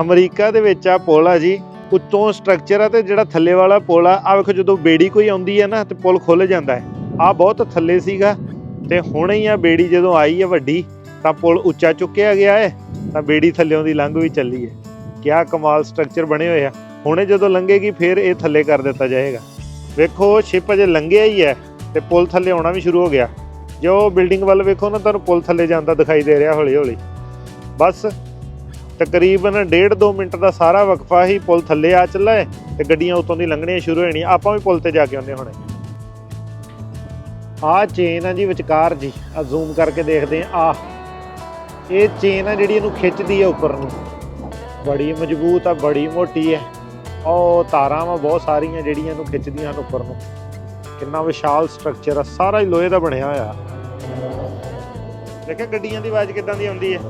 America ਦੇ ਵਿੱਚ ਆ ਪੁਲ ਆ ਜੀ, ਉੱਤੋਂ ਸਟਰਕਚਰ ਆ ਤੇ ਜਿਹੜਾ ਥੱਲੇ ਵਾਲਾ ਪੁਲ ਆ ਆ ਵੇਖੋ ਜਦੋਂ ਬੇੜੀ ਕੋਈ ਆਉਂਦੀ ਹੈ ਨਾ, ਤੇ ਪੁਲ ਖੁੱਲ ਜਾਂਦਾ ਹੈ। ਆ ਬਹੁਤ ਥੱਲੇ ਸੀਗਾ, ਤੇ ਹੁਣੇ ਹੀ ਆ ਬੇੜੀ ਜਦੋਂ ਆਈ ਹੈ ਵੱਡੀ, ਤਾਂ ਪੁਲ ਉੱਚਾ ਚੁੱਕਿਆ ਗਿਆ ਹੈ, ਤਾਂ ਬੇੜੀ ਥੱਲਿਓਂ ਦੀ ਲੰਘ ਵੀ ਚੱਲੀ ਹੈ। ਕਿਆ ਕਮਾਲ ਸਟਰਕਚਰ ਬਣੇ ਹੋਏ ਆ। ਹੁਣੇ ਜਦੋਂ ਲੰਘੇਗੀ, ਫਿਰ ਇਹ ਥੱਲੇ ਕਰ ਦਿੱਤਾ ਜਾਏਗਾ। ਵੇਖੋ ਸ਼ਿਪ ਅਜੇ ਲੰਘਿਆ ਹੀ ਹੈ, ਤੇ ਪੁਲ ਥੱਲੇ ਆਉਣਾ ਵੀ ਸ਼ੁਰੂ ਹੋ ਗਿਆ। ਜੋ ਬਿਲਡਿੰਗ ਵੱਲ ਵੇਖੋ ਨਾ, ਤੁਹਾਨੂੰ ਪੁਲ ਥੱਲੇ ਜਾਂਦਾ ਦਿਖਾਈ ਦੇ ਰਿਹਾ ਹੌਲੀ ਹੌਲੀ ਬਸ ਤਕਰੀਬਨ 1.5-2 ਮਿੰਟ ਦਾ ਸਾਰਾ ਵਕਫਾ ਹੀ ਪੁਲ ਥੱਲੇ ਆ ਚੱਲਾ ਹੈ ਤੇ ਗੱਡੀਆਂ ਉਤੋਂ ਦੀ ਲੰਘਣੀਆਂ ਸ਼ੁਰੂ ਹੋ ਜਾਣੀਆਂ ਆਪਾਂ ਵੀ ਪੁਲ ਤੇ ਜਾ ਕੇ ਆਉਂਦੇ ਹੁਣੇ। ਆ ਚੇਨ ਆ ਜੀ ਵਿਚਕਾਰ ਜੀ। ਆ ਜ਼ੂਮ ਕਰਕੇ ਦੇਖਦੇ ਆ ਆ ਇਹ ਚੇਨ ਆ ਜਿਹੜੀ ਇਹਨੂੰ ਖਿੱਚਦੀ ਹੈ ਉੱਪਰ ਨੂੰ। ਬੜੀ ਮਜ਼ਬੂਤ ਆ, ਬੜੀ ਮੋਟੀ ਹੈ। ਉਹ ਤਾਰਾਂ ਵਾ ਬਹੁਤ ਸਾਰੀਆਂ ਜਿਹੜੀਆਂ ਇਹਨੂੰ ਖਿੱਚਦੀਆਂ ਹਨ ਉੱਪਰ ਨੂੰ। ਕਿੰਨਾ ਵਿਸ਼ਾਲ ਸਟਰਕਚਰ ਆ, ਸਾਰਾ ਹੀ ਲੋਹੇ ਦਾ ਬਣਿਆ ਹੋਇਆ। ਦੇਖਿਆ ਗੱਡੀਆਂ ਦੀ ਆਵਾਜ਼ ਕਿਦਾਂ ਦੀ ਆਉਂਦੀ ਹੈ?